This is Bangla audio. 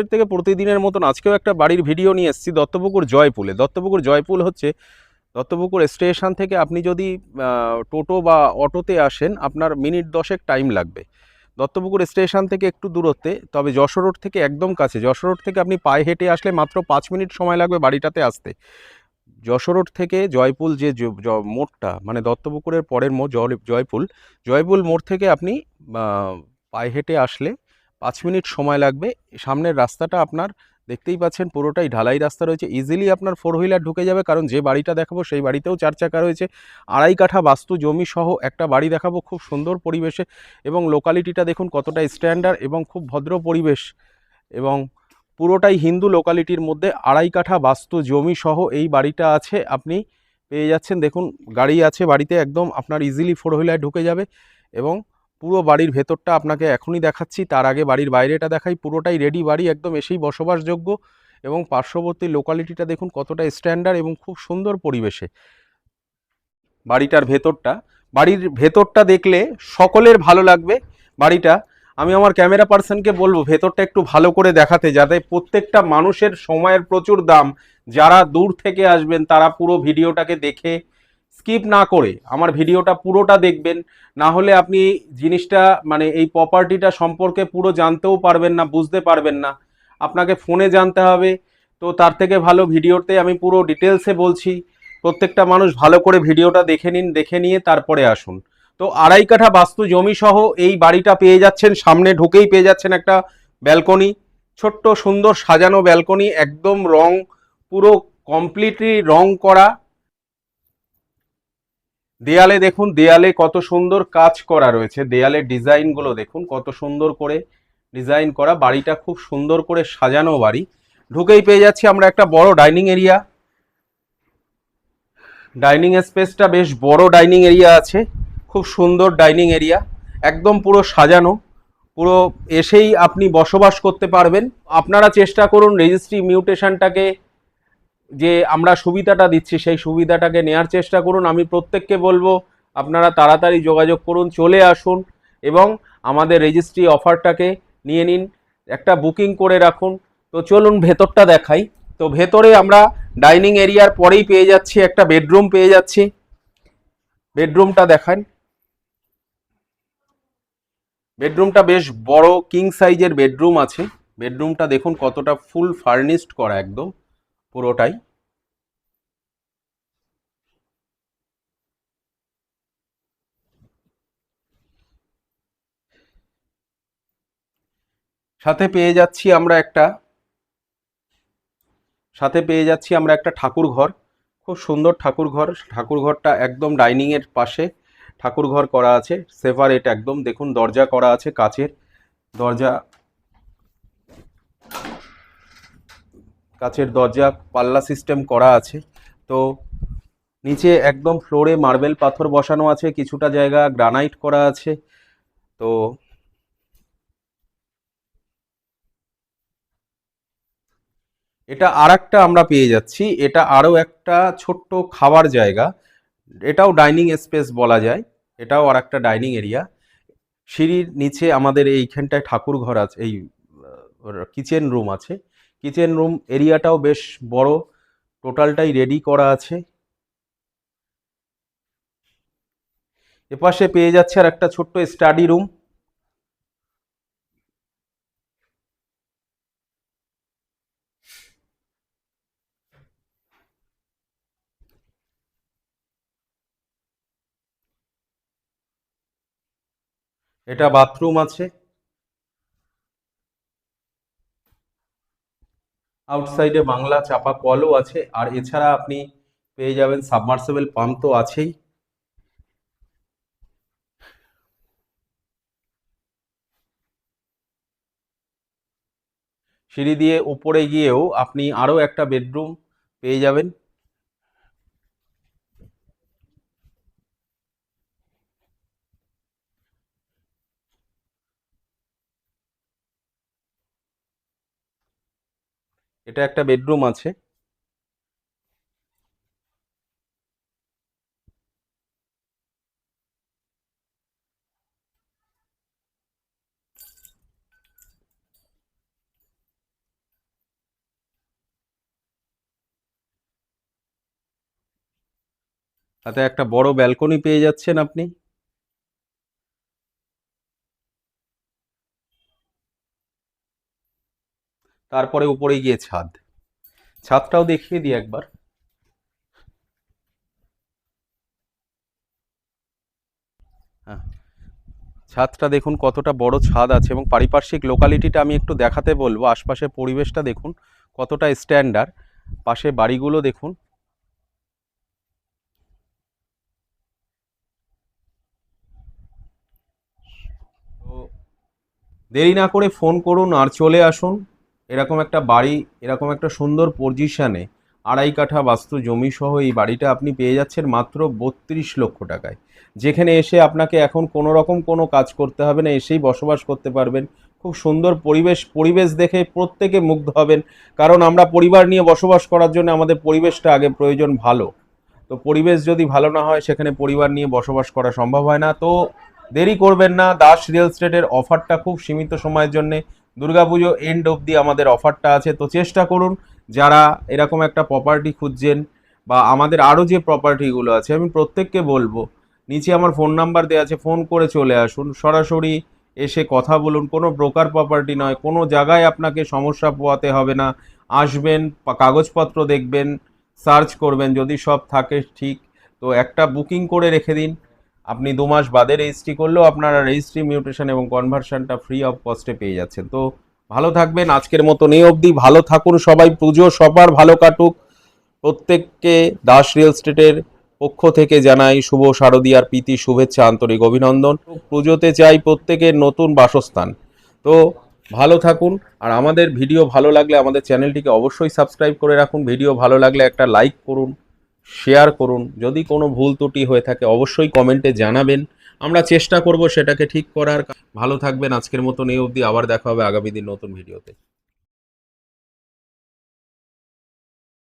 এস্টেট থেকে প্রতিদিনের মতন আজকেও একটা বাড়ির ভিডিও নিয়ে এসেছি, দত্তপুকুর জয়পুলে। দত্তপুকুর জয়পুল হচ্ছে, দত্তপুকুর স্টেশন থেকে আপনি যদি টোটো বা অটোতে আসেন, আপনার মিনিট দশেক টাইম লাগবে। দত্তপুকুর স্টেশন থেকে একটু দূরত্বে, তবে যশোর রোড থেকে একদম কাছে। যশোর রোড থেকে আপনি পায়ে হেঁটে আসলে মাত্র পাঁচ মিনিট সময় লাগবে বাড়িটাতে আসতে। যশোর রোড থেকে জয়পুল যে মোড়টা মানে দত্তপুকুরের পরের মোড় জয়- জয়পুল জয়পুল মোড় থেকে আপনি পায়ে হেঁটে আসলে পাঁচ মিনিট সময় লাগবে। সামনের রাস্তাটা আপনার দেখতেই পাচ্ছেন পুরোটাই ঢালাই রাস্তা রয়েছে। ইজিলি আপনার ফোর হুইলার ঢুকে যাবে, কারণ যে বাড়িটা দেখাবো সেই বাড়িতেও চার চাকা রয়েছে। আড়াই কাঠা বাস্তু জমি সহ একটা বাড়ি দেখাবো খুব সুন্দর পরিবেশে এবং লোকালিটিটা দেখুন কতটা স্ট্যান্ডার্ড এবং খুব ভদ্র পরিবেশ এবং পুরোটাই হিন্দু লোকালিটির মধ্যে আড়াই কাঠা বাস্তু জমি সহ এই বাড়িটা আছে। আপনি পেয়ে যাচ্ছেন, দেখুন গাড়ি আছে বাড়িতে, একদম আপনার ইজিলি ফোর হুইলার ঢুকে যাবে এবং পুরো বাড়ির ভেতরটা আপনাকে এখনই দেখাচ্ছি, তার আগে বাড়ির বাইরেটা দেখাই, পুরোটাই রেডি বাড়ি, একদম এসেই বসবাসযোগ্য এবং পার্শ্ববর্তী লোকালিটিটা দেখুন কতটা স্ট্যান্ডার্ড এবং খুব সুন্দর পরিবেশে। বাড়িটার ভেতরটা, বাড়ির ভেতরটা দেখলে সকলের ভালো লাগবে বাড়িটা। আমি আমার ক্যামেরা পার্সনকে বলব, ভেতরটা একটু ভালো করে দেখাতে, যাতে প্রত্যেকটা মানুষের সময়ের প্রচুর দাম, যারা দূর থেকে আসবেন তারা পুরো ভিডিওটাকে দেখে স্কিপ না করে আমার ভিডিওটা পুরোটা দেখবেন, না হলে আপনি জিনিসটা মানে এই প্রপার্টিটা সম্পর্কে পুরো জানতেও পারবেন না, বুঝতে পারবেন না। আপনাকে ফোনে জানতে হবে। তো তার থেকে ভালো ভিডিওতে আমি পুরো ডিটেলসে বলছি। প্রত্যেকটা মানুষ ভালো করে ভিডিওটা দেখে নিন, দেখে নিয়ে তারপরে আসুন। তো আড়াই কাঠা বাস্তু জমি সহ এই বাড়িটা পেয়ে যাচ্ছেন, সামনে ঢুকেই পেয়ে যাচ্ছেন একটা ব্যালকনি ছোট্ট সুন্দর সাজানো ব্যালকনি একদম রং, পুরো কমপ্লিটলি রং করা। দেয়ালে দেখুন, দেয়ালে কত সুন্দর কাজ করা রয়েছে। দেয়ালের ডিজাইনগুলো দেখুন, কত সুন্দর করে ডিজাইন করা। বাড়িটা খুব সুন্দর করে সাজানো বাড়ি। ঢুকেই পেয়ে যাচ্ছি আমরা একটা বড় ডাইনিং এরিয়া। ডাইনিং স্পেসটা বেশ বড় ডাইনিং এরিয়া আছে। খুব সুন্দর ডাইনিং এরিয়া। একদম পুরো সাজানো। পুরো এসেই আপনি বসবাস করতে পারবেন। আপনারা চেষ্টা করুন রেজিস্ট্রি মিউটেশনটাকে যে আমরা সুবিধাটা দিচ্ছি, সেই সুবিধাটাকে নেয়ার চেষ্টা করুন। আমি প্রত্যেককে বলব, আপনারা তাড়াতাড়ি যোগাযোগ করুন, চলে আসুন এবং আমাদের রেজিস্ট্রি অফারটাকে নিয়ে নিন। একটা বুকিং করে রাখুন। তো চলুন ভেতরটা দেখাই। তো ভেতরে আমরা ডাইনিং এরিয়ার পরেই পেয়ে যাচ্ছি, একটা বেডরুম পেয়ে যাচ্ছি। বেডরুমটা দেখান। বেডরুমটা বেশ বড় কিং সাইজের বেডরুম আছে। বেডরুমটা দেখুন কতটা ফুল ফার্নিশড করা একদম। পুরোটাই। সাথে পেয়ে যাচ্ছি আমরা একটা, সাথে পেয়ে যাচ্ছি আমরা একটা ঠাকুর ঘর। খুব সুন্দর ঠাকুর ঘর। ঠাকুর ঘরটা একদম ডাইনিং এর পাশে ঠাকুর ঘর করা আছে। সেপারেট একদম। দেখুন, দরজা করা আছে কাচের। দরজা কাচের দরজা, পাল্লা সিস্টেম করা আছে। তো নিচে একদম ফ্লোরে মার্বেল পাথর বসানো আছে, কিছুটা জায়গা গ্রানাইট করা আছে। তো এটা আর একটা আমরা পেয়ে যাচ্ছি। এটা আরও একটা ছোট্ট খাবার জায়গা। এটাও ডাইনিং স্পেস বলা যায়। এটাও আর একটা ডাইনিং এরিয়া সিঁড়ির নিচে আমাদের এইখানটায় ঠাকুর ঘর আছে, এই কিচেন রুম আছে। কিচেন রুম এরিয়াটাও বেশ বড়, টোটালটাই রেডি করা আছে। এপাশে পেয়ে যাচ্ছে আর একটা ছোট্ট স্টাডি রুম এটা বাথরুম আছে। আউটসাইডে বাংলা চাপা কলও আছে, আর এছাড়া আপনি পেয়ে যাবেন সাবমার্সিবল পাম্প তো আছেই। সিঁড়ি দিয়ে উপরে গিয়েও আপনি আরও একটা বেডরুম পেয়ে যাবেন। এটা একটা বেডরুম আছে। তাতে একটা বড় ব্যালকনি পেয়ে যাচ্ছেন আপনি। তারপরে উপরে গিয়ে ছাদ। ছাদটাও দেখিয়ে দিই একবার। হ্যাঁ ছাদটা দেখুন কতটা বড় ছাদ আছে এবং পারিপার্শ্বিক লোকালিটিটা আমি একটু দেখাতে বলব। আশপাশের পরিবেশটা দেখুন কতটা স্ট্যান্ডার্ড পাশে বাড়িগুলো দেখুন। দেরি না করে ফোন করুন আর চলে আসুন। এরকম একটা বাড়ি, এরকম একটা সুন্দর পজিশনে আড়াই কাঠা বাস্তু জমি সহ এই বাড়িটা আপনি পেয়ে যাচ্ছেন মাত্র বত্রিশ লক্ষ টাকায়। যেখানে এসে আপনাকে এখন কোনো রকম কোনো কাজ করতে হবে না, এসেই বসবাস করতে পারবেন। খুব সুন্দর পরিবেশ পরিবেশ দেখে প্রত্যেকে মুগ্ধ হবেন। কারণ আমরা পরিবার নিয়ে বসবাস করার জন্য আমাদের পরিবেশটা আগে প্রয়োজন ভালো। তো পরিবেশ যদি ভালো না হয়, সেখানে পরিবার নিয়ে বসবাস করা সম্ভব হয় না। তো দেরি করবেন না, দাস রিয়েল স্টেটের অফারটা খুব সীমিত সময়ের জন্য। দুর্গাপুজো এন্ড অবধি আমাদের অফারটা আছে, তো চেষ্টা করুন যারা এরকম একটা প্রপার্টি খুঁজছেন বা আমাদের আরও যে প্রপার্টিগুলো আছে, আমি প্রত্যেককে বলব, নিচে আমার ফোন নাম্বার দেওয়া আছে ফোন করে চলে আসুন, সরাসরি এসে কথা বলুন, কোনো ব্রোকার প্রপার্টি নয়, কোনো জায়গায় আপনাকে সমস্যা পোয়াতে হবে না, আসবেন কাগজপত্র দেখবেন সার্চ করবেন, যদি সব থাকে ঠিক, তো একটা বুকিং করে রেখে দিন আপনি দু মাস বাদে রেজিস্ট্রি করলেও আপনারা রেজিস্ট্রি মিউটেশন এবং কনভার্সনটা ফ্রি অফ কস্টে পেয়ে যাচ্ছেন। তো ভালো থাকবেন, আজকের মতো নেই অবধি। ভালো থাকুন সবাই, পুজো সবার ভালো কাটুক। প্রত্যেককে দাস রিয়েল স্টেটের পক্ষ থেকে জানাই শুভ শারদীয়ার প্রীতি, শুভেচ্ছা, আন্তরিক অভিনন্দন। পুজোতে চাই প্রত্যেকের নতুন বাসস্থান। তো ভালো থাকুন, আর আমাদের ভিডিও ভালো লাগলে আমাদের চ্যানেলটিকে অবশ্যই সাবস্ক্রাইব করে রাখুন। ভিডিও ভালো লাগলে একটা লাইক করুন। শেয়ার করুন। যদি কোনো ভুল ত্রুটি হয়ে থাকে, অবশ্যই কমেন্টে জানাবেন। আমরা চেষ্টা করব সেটাকে ঠিক করার। ভালো থাকবেন। আজকের মতন এই অবধি। আবার দেখা হবে আগামী দিন নতুন ভিডিওতে